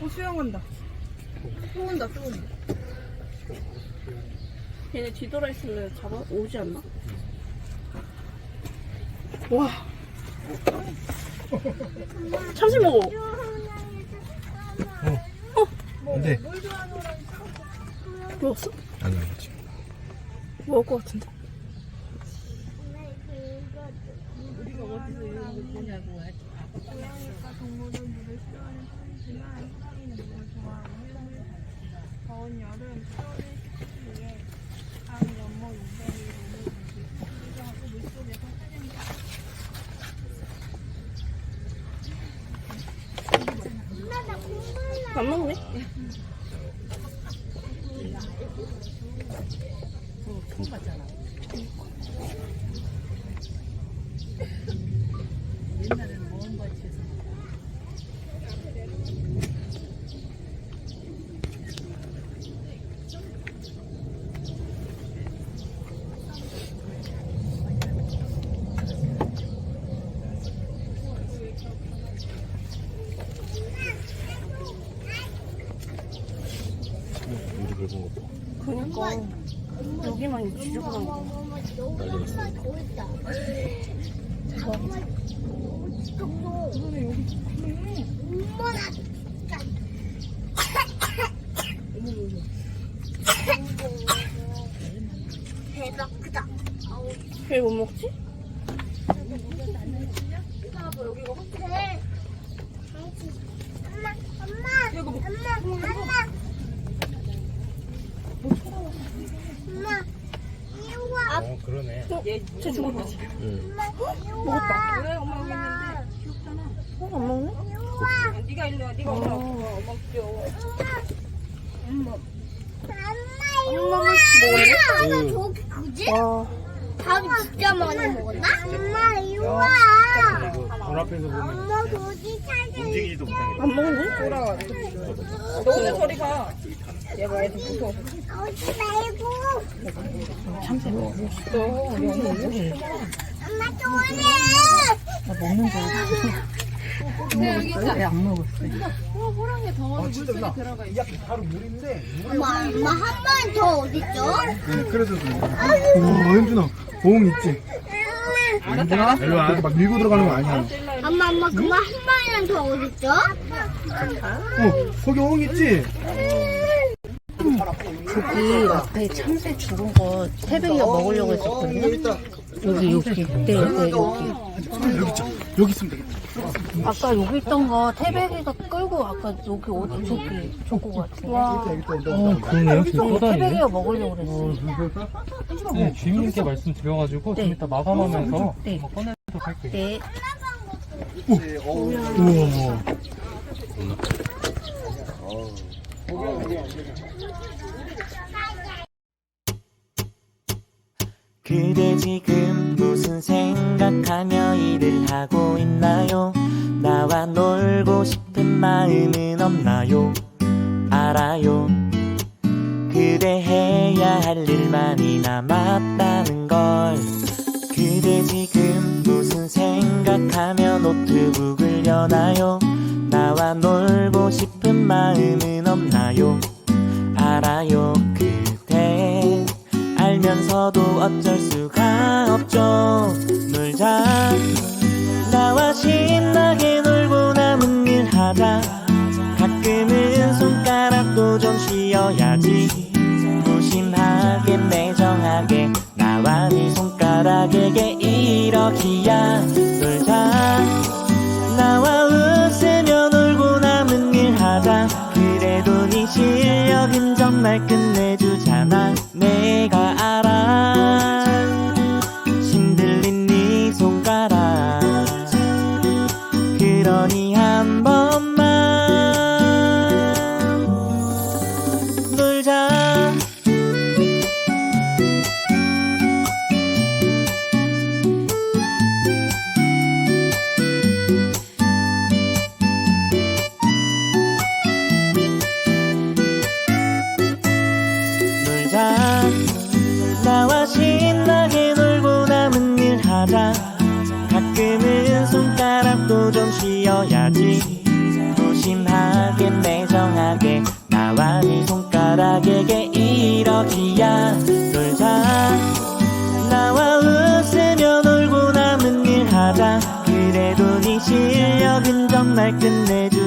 어, 수영한다. 또 온다, 또 온다. 얘네 뒤돌아 있으면 잡아 오지 않나? 와. 참치 먹어. 근데 먹었어? 아니 아니지. 먹을 것 같은데. 고양이가 동물은 물을 싫어하는 편이지만 사이는 물을 좋아하는 더운 여름 추워진 식수위에 강 연못 인생이 몸을 담기고 하고 물속에서 사냥다 안 먹네? 우리 긁은 거 봐. 그니까. 여기만 뒤지고 다니고. 난리 났어. 대박 크다. 왜못 먹지? 그래. 엄마, 엄마, 엄마, 엄마. 엄마, 어 그러네. 어? 쟤 죽었지? 응. 먹었다. 그래 엄마 여기 있는데 귀엽잖아 어, 안 먹네? 야, 네가 일로 와 네가 엄마 어, 엄마 귀여워 엄마 엄마, 이리 엄마 와. 먹었네? 하나 저기 그지? 와. 밥 진짜 많이 먹었나? 엄마, 이리 와. 돈 앞에서 보면 엄마 저기 찾아. 움직이지도 못하게. 안 먹네? 돌아와 너 오늘 저리 가 얘가 애들 무서워 오지 말고. 참새 먹어. 엄마 또 오래. 왜안 먹었어? 아 진짜 나. 이 앞에 바로 물인데. 엄마, 엄마 한 번 더 어딨죠? 응 그래서 와 현준아 보응 있지. 현준아 일로 와. 이렇게 막 밀고 들어가는 거 아니야. 엄마, 엄마 그만 한 번이랑 더 어딨죠? 어 거기 호응 있지. 저기 앞에 참새 죽은 거 태백이가 먹으려고 했었거든요. 여기 여기 네, 네 여기. 여기 있죠. 여기 있으면 되겠다. 아까 여기 있던 거 태백이가 끌고 아까 여기 어디 저기 저거 같은데. 어, 그러네요. 태백이가 먹으려고 그랬어 요. 네, 주인님께 말씀드려가지고 좀 네. 이따 마감하면서 네. 한번 꺼내도록 할게요. 네. 우와. 그대 지금 무슨 생각하며 일을 하고 있나요? 나와 놀고 싶은 마음은 없나요? 알아요. 그대 해야 할 일만이 남았다는 걸. 그대 지금 무슨 생각하며 노트북을 여나요? 나와 놀고 싶은 마음은 없나요? 알아요. 그대. 알면서도 어쩔 수가 없죠 놀자 나와 신나게 놀고 남은 일 하자 가끔은 손가락도 좀 쉬어야지 매정하게 나와 네 손가락에게 이러기야. 놀자 나와 웃으며 놀고 남은 일 하자. 그래도 네 실력은 정말 끝내 맞아 가끔은 손가락도 좀 쉬어야지. 조심하게 매정하게 나와 네 손가락에게 이러기야. 놀자 나와 웃으며 놀고 남은 일 하자. 그래도 네 실력은 정말 끝내지.